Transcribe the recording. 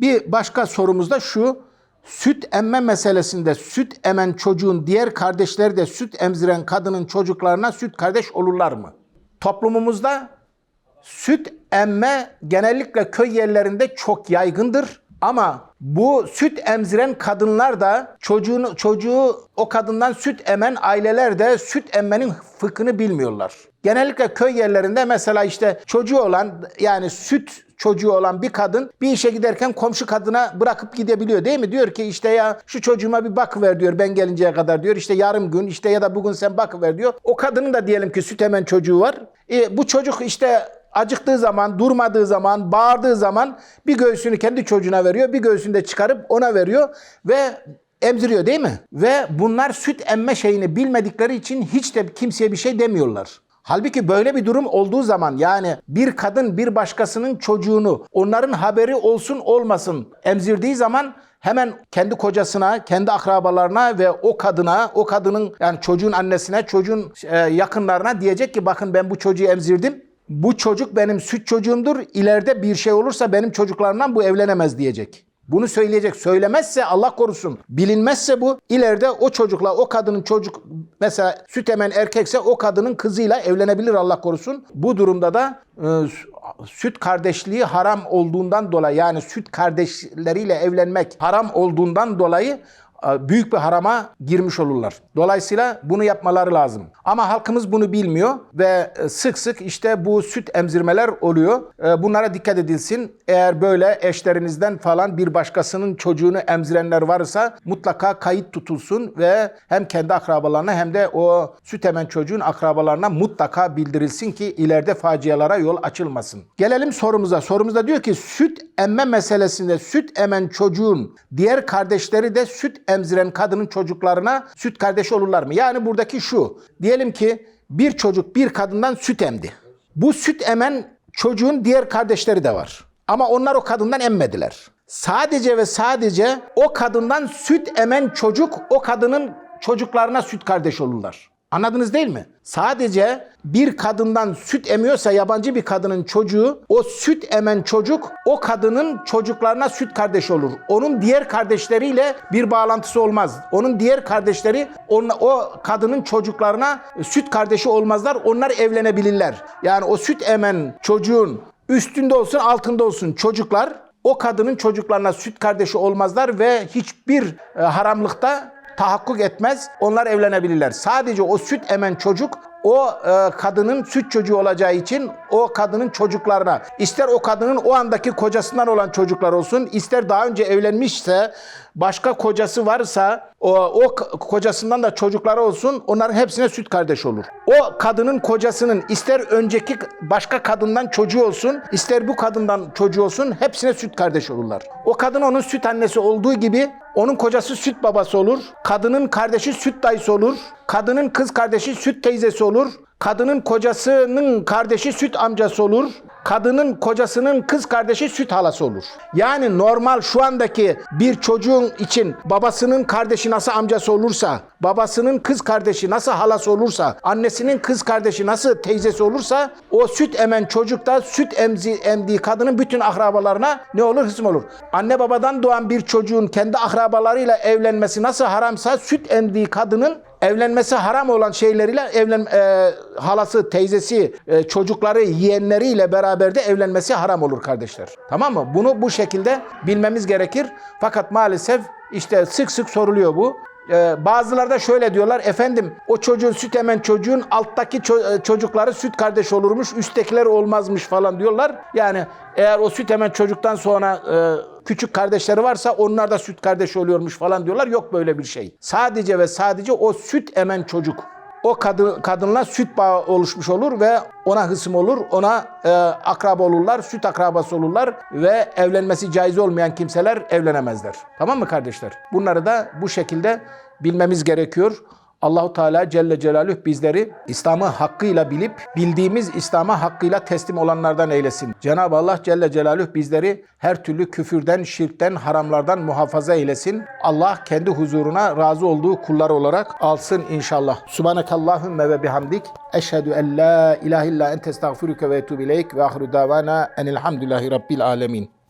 Bir başka sorumuz da şu. Süt emme meselesinde süt emen çocuğun diğer kardeşleri de süt emziren kadının çocuklarına süt kardeş olurlar mı? Toplumumuzda süt emme genellikle köy yerlerinde çok yaygındır. Ama bu süt emziren kadınlar da çocuğunu, çocuğu o kadından süt emen aileler de süt emmenin fıkhını bilmiyorlar. Genellikle köy yerlerinde mesela işte çocuğu olan yani süt çocuğu olan bir kadın bir işe giderken komşu kadına bırakıp gidebiliyor değil mi? Diyor ki işte ya şu çocuğuma bir bakıver diyor ben gelinceye kadar diyor. İşte yarım gün işte ya da bugün sen bakıver diyor. O kadının da diyelim ki süt emen çocuğu var. E, bu çocuk işte acıktığı zaman, durmadığı zaman, bağırdığı zaman bir göğsünü kendi çocuğuna veriyor, bir göğsünü de çıkarıp ona veriyor ve emziriyor değil mi? Ve bunlar süt emme şeyini bilmedikleri için hiç de kimseye bir şey demiyorlar. Halbuki böyle bir durum olduğu zaman yani bir kadın bir başkasının çocuğunu onların haberi olsun olmasın emzirdiği zaman hemen kendi kocasına, kendi akrabalarına ve o kadına, o kadının yani çocuğun annesine, çocuğun e, yakınlarına diyecek ki bakın ben bu çocuğu emzirdim. Bu çocuk benim süt çocuğumdur. İleride bir şey olursa benim çocuklarımdan bu evlenemez diyecek. Bunu söyleyecek. Söylemezse Allah korusun. Bilinmezse bu ileride o çocukla o kadının çocuk mesela süt emen erkekse o kadının kızıyla evlenebilir Allah korusun. Bu durumda da e, süt kardeşliği haram olduğundan dolayı yani süt kardeşleriyle evlenmek haram olduğundan dolayı büyük bir harama girmiş olurlar. Dolayısıyla bunu yapmaları lazım. Ama halkımız bunu bilmiyor ve e, sık sık işte bu süt emzirmeler oluyor. E, Bunlara dikkat edilsin. Eğer böyle eşlerinizden falan bir başkasının çocuğunu emzirenler varsa mutlaka kayıt tutulsun ve hem kendi akrabalarına hem de o süt emen çocuğun akrabalarına mutlaka bildirilsin ki ileride facialara yol açılmasın. Gelelim sorumuza. Sorumuzda diyor ki süt emme meselesinde süt emen çocuğun diğer kardeşleri de süt emziren kadının çocuklarına süt kardeşi olurlar mı? Yani buradaki şu. Diyelim ki bir çocuk bir kadından süt emdi. Bu süt emen çocuğun diğer kardeşleri de var. Ama onlar o kadından emmediler. Sadece ve sadece o kadından süt emen çocuk o kadının çocuklarına süt kardeş olurlar. Anladınız değil mi? Sadece bir kadından süt emiyorsa yabancı bir kadının çocuğu o süt emen çocuk o kadının çocuklarına süt kardeş olur. Onun diğer kardeşleriyle bir bağlantısı olmaz. Onun diğer kardeşleri onun, o kadının çocuklarına süt kardeşi olmazlar. Onlar evlenebilirler. Yani o süt emen çocuğun üstünde olsun altında olsun çocuklar o kadının çocuklarına süt kardeşi olmazlar ve hiçbir e, haramlıkta tahakkuk etmez. Onlar evlenebilirler. Sadece o süt emen çocuk o e, kadının süt çocuğu olacağı için o kadının çocuklarına ister o kadının o andaki kocasından olan çocuklar olsun ister daha önce evlenmişse başka kocası varsa o, o kocasından da çocukları olsun onların hepsine süt kardeş olur. O kadının kocasının ister önceki başka kadından çocuğu olsun ister bu kadından çocuğu olsun hepsine süt kardeş olurlar. O kadın onun süt annesi olduğu gibi onun kocası süt babası olur. Kadının kardeşi süt dayısı olur. Kadının kız kardeşi süt teyzesi olur. Kadının kocasının kardeşi süt amcası olur. Kadının kocasının kız kardeşi süt halası olur. Yani normal şu andaki bir çocuğun için babasının kardeşi nasıl amcası olursa, babasının kız kardeşi nasıl halası olursa, annesinin kız kardeşi nasıl teyzesi olursa o süt emen çocuk da süt emzi, emdiği kadının bütün akrabalarına ne olur? Hısım olur. Anne babadan doğan bir çocuğun kendi akrabalarıyla evlenmesi nasıl haramsa süt emdiği kadının evlenmesi haram olan şeyleriyle evlen e, halası, teyzesi, e, çocukları, yeğenleriyle beraber de evlenmesi haram olur kardeşler. Tamam mı? Bunu bu şekilde bilmemiz gerekir. Fakat maalesef işte sık sık soruluyor bu. Ee, bazıları da şöyle diyorlar efendim o çocuğun süt emen çocuğun alttaki ço- e, çocukları süt kardeş olurmuş üsttekiler olmazmış falan diyorlar. Yani eğer o süt emen çocuktan sonra e, küçük kardeşleri varsa onlar da süt kardeş oluyormuş falan diyorlar. Yok böyle bir şey. Sadece ve sadece o süt emen çocuk o kadın kadınla süt bağı oluşmuş olur ve ona hısım olur, ona e, akraba olurlar, süt akrabası olurlar ve evlenmesi caiz olmayan kimseler evlenemezler. Tamam mı kardeşler? Bunları da bu şekilde bilmemiz gerekiyor. Allahu Teala Celle Celaluhu bizleri İslam'ı hakkıyla bilip bildiğimiz İslam'a hakkıyla teslim olanlardan eylesin. Cenab-ı Allah Celle Celaluhu bizleri her türlü küfürden, şirkten, haramlardan muhafaza eylesin. Allah kendi huzuruna razı olduğu kullar olarak alsın inşallah. Subhanakallahümme ve bihamdik. Eşhedü en la ilahe illa ente estağfiruke ve etubu ileyk ve ahiru davana enilhamdülillahi rabbil alemin.